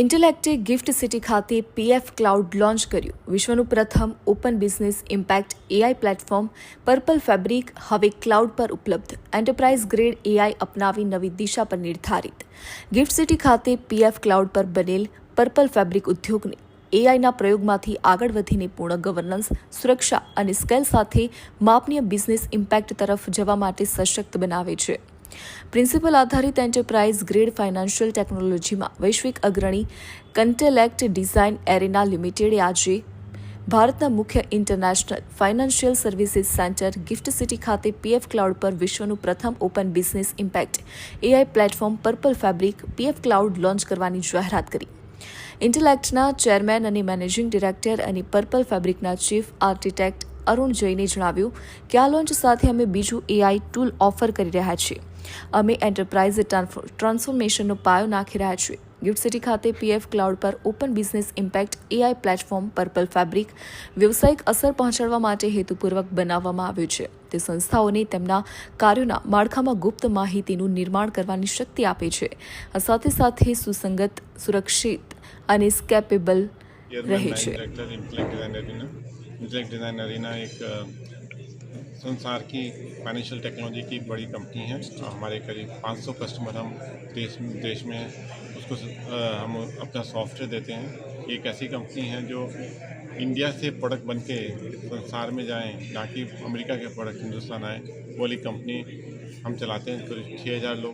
ઇન્ટેલેક્ટે gift city ખાતે PF cloud launch કર્યું. વિશ્વનું પ્રથમ open business impact AI platform purple fabric હવે ક્લાઉડ પર ઉપલબ્ધ. એન્ટરપ્રાઇઝ ગ્રેડ એઆઈ અપનાવી નવી દિશા પર નિર્ધારિત. ગિફ્ટ સિટી ખાતે પીએફ ક્લાઉડ પર બનેલ પર્પલ ફેબ્રિક ઉદ્યોગને એઆઈના પ્રયોગમાંથી આગળ વધીને પૂર્ણ ગવર્નન્સ સુરક્ષા અને સ્કેલ સાથે માપનીય બિઝનેસ ઇમ્પેક્ટ તરફ જવા માટે સશક્ત બનાવે છે. પ્રિન્સિપલ આધારિત એન્ટરપ્રાઇઝ ગ્રેડ ફાઇનાન્શિયલ ટેકનોલોજીમાં વૈશ્વિક અગ્રણી કન્ટેલેક્ટ ડિઝાઇન એરેના લિમિટેડે આજે ભારતના મુખ્ય international financial services centre GIFT City ખાતે પીએફ ક્લાઉડ પર વિશ્વનું પ્રથમ open business impact AI platform purple fabric PF cloud launch કરવાની જાહેરાત કરી. ઇન્ટેલેક્ટના ચેરમેન અને મેનેજિંગ ડિરેક્ટર અને પર્પલ ફેબ્રિકના ચીફ આર્કિટેક્ટ અરુણ જૈને જણાવ્યું કે આ લોન્ચ સાથે અમે બીજું એઆઈ ટૂલ ઓફર કરી રહ્યા છીએ. અમે એન્ટરપ્રાઇઝ ટ્રાન્સફોર્મેશનનો પાયો નાખી રહ્યા છીએ. ગિફ્ટ સિટી ખાતે પીએફ ક્લાઉડ પર open business impact AI platform purple fabric વ્યવસાયિક અસર પહોંચાડવા માટે હેતુપૂર્વક બનાવવામાં આવ્યું છે. તે સંસ્થાઓને તેમના કાર્યોના માળખામાં ગુપ્ત માહિતીનું નિર્માણ કરવાની શક્તિ આપે છે. આ સાથે સાથે સુસંગત સુરક્ષિત અને સ્કેપેબલ રહે છે. संसार की फाइनेंशियल टेक्नोलॉजी की बड़ी कंपनी है। हमारे करीब 500 कस्टमर हम देश देश में उसको हम अपना सॉफ्टवेयर देते हैं। एक ऐसी कंपनी है जो इंडिया से प्रोडक्ट बन के संसार में जाएँ, ना कि अमेरिका के प्रोडक्ट हिंदुस्तान आए वाली कंपनी हम चलाते हैं। करीब छः हज़ार लोग